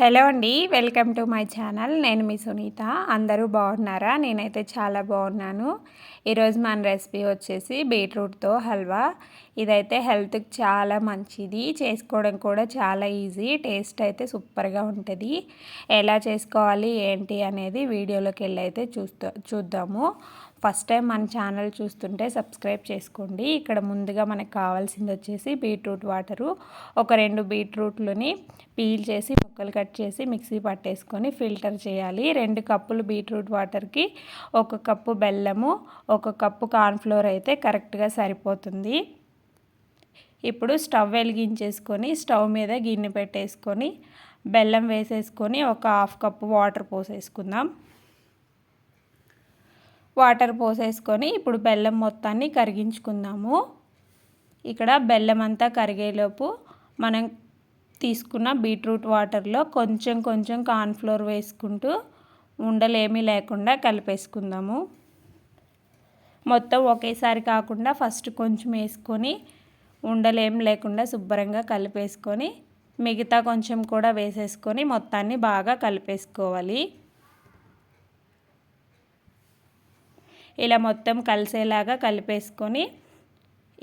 Hello అండి welcome to my channel. నేను మీ సునీత. అందరూ బాగున్నారా? నేనైతే చాలా బాగున్నాను. ఈరోజు మన రెసిపీ వచ్చేసి బీట్రూట్తో హల్వా. ఇదైతే హెల్త్కి చాలా మంచిది. చేసుకోవడం కూడా చాలా ఈజీ. టేస్ట్ అయితే సూపర్గా ఉంటుంది. ఎలా చేసుకోవాలి ఏంటి అనేది వీడియోలోకి వెళ్ళి అయితే చూస్తా చూద్దాము. ఫస్ట్ టైం మన ఛానల్ చూస్తుంటే సబ్స్క్రైబ్ చేసుకోండి. ఇక్కడ ముందుగా మనకు కావాల్సింది వచ్చేసి బీట్రూట్ వాటరు. ఒక రెండు బీట్రూట్లని పీల్ చేసి ముక్కలు కట్ చేసి మిక్సీ పట్టేసుకొని ఫిల్టర్ చేయాలి. రెండు కప్పులు బీట్రూట్ వాటర్కి ఒక కప్పు బెల్లము ఒక కప్పు కార్న్ఫ్లోర్ అయితే కరెక్ట్గా సరిపోతుంది. ఇప్పుడు స్టవ్ వెలిగించేసుకొని స్టవ్ మీద గిన్నె పెట్టేసుకొని బెల్లం వేసేసుకొని ఒక హాఫ్ కప్పు వాటర్ పోసేసుకుందాం. వాటర్ పోసేసుకొని ఇప్పుడు బెల్లం మొత్తాన్ని కరిగించుకుందాము. ఇక్కడ బెల్లం అంతా కరిగేలోపు మనం తీసుకున్న బీట్రూట్ వాటర్లో కొంచెం కొంచెం కార్న్ఫ్లోర్ వేసుకుంటూ ఉండలేమీ లేకుండా కలిపేసుకుందాము. మొత్తం ఒకేసారి కాకుండా ఫస్ట్ కొంచెం వేసుకొని ఉండలేం లేకుండా శుభ్రంగా కలిపేసుకొని మిగతా కొంచెం కూడా వేసేసుకొని మొత్తాన్ని బాగా కలిపేసుకోవాలి. ఇలా మొత్తం కలిసేలాగా కలిపేసుకొని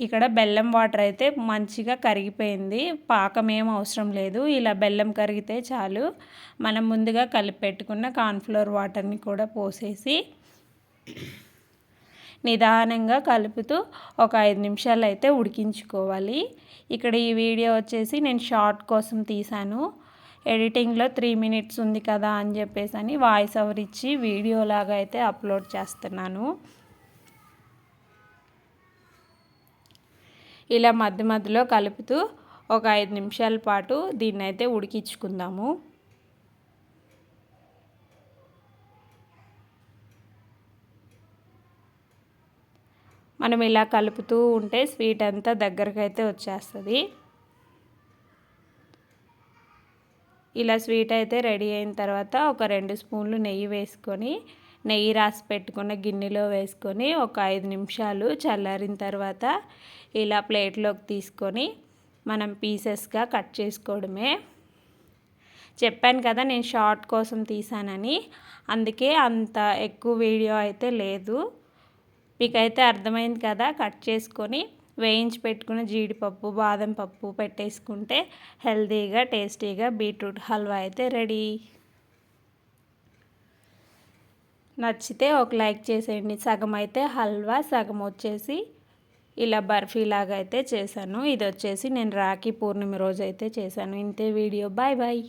ఇక్కడ బెల్లం వాటర్ అయితే మంచిగా కరిగిపోయింది. పాకం ఏం అవసరం లేదు. ఇలా బెల్లం కరిగితే చాలు. మనం ముందుగా కలిపి పెట్టుకున్న కార్న్ఫ్లోర్ వాటర్ని కూడా పోసేసి నిదానంగా కలుపుతూ ఒక ఐదు నిమిషాలు అయితే ఉడికించుకోవాలి. ఇక్కడ ఈ వీడియో వచ్చేసి నేను షార్ట్ కోసం తీశాను. ఎడిటింగ్లో త్రీ మినిట్స్ ఉంది కదా అని చెప్పేసి అని వాయిస్ ఓవర్ ఇచ్చి వీడియో లాగా అయితే అప్లోడ్ చేస్తున్నాను. ఇలా మధ్య మధ్యలో కలుపుతూ ఒక ఐదు నిమిషాల పాటు దీన్ని అయితే ఉడికించుకుందాము. మనం ఇలా కలుపుతూ ఉంటే స్వీట్ అంతా దగ్గరకైతే అయితే వచ్చేస్తుంది. ఇలా స్వీట్ అయితే రెడీ అయిన తర్వాత ఒక రెండు స్పూన్లు నెయ్యి వేసుకొని నెయ్యి రాసి పెట్టుకున్న గిన్నెలో వేసుకొని ఒక ఐదు నిమిషాలు చల్లారిన తర్వాత ఇలా ప్లేట్లోకి తీసుకొని మనం పీసెస్గా కట్ చేసుకోవడమే. చెప్పాను కదా నేను షార్ట్ కోసం తీసానని అందుకే అంత ఎక్కువ వీడియో అయితే లేదు. మీకైతే అర్థమైంది కదా కట్ చేసుకొని వేయించి పెట్టుకున్న జీడిపప్పు బాదం పప్పు పెట్టేసుకుంటే హెల్తీగా టేస్టీగా బీట్రూట్ హల్వా అయితే రెడీ. నచ్చితే ఒక లైక్ చేసేయండి. సగం అయితే హల్వా సగం వచ్చేసి ఇలా బర్ఫీ లాగా అయితే చేశాను. ఇది వచ్చేసి నేను రాఖీ పూర్ణిమ రోజు అయితే చేశాను. ఇంతే వీడియో. Bye bye.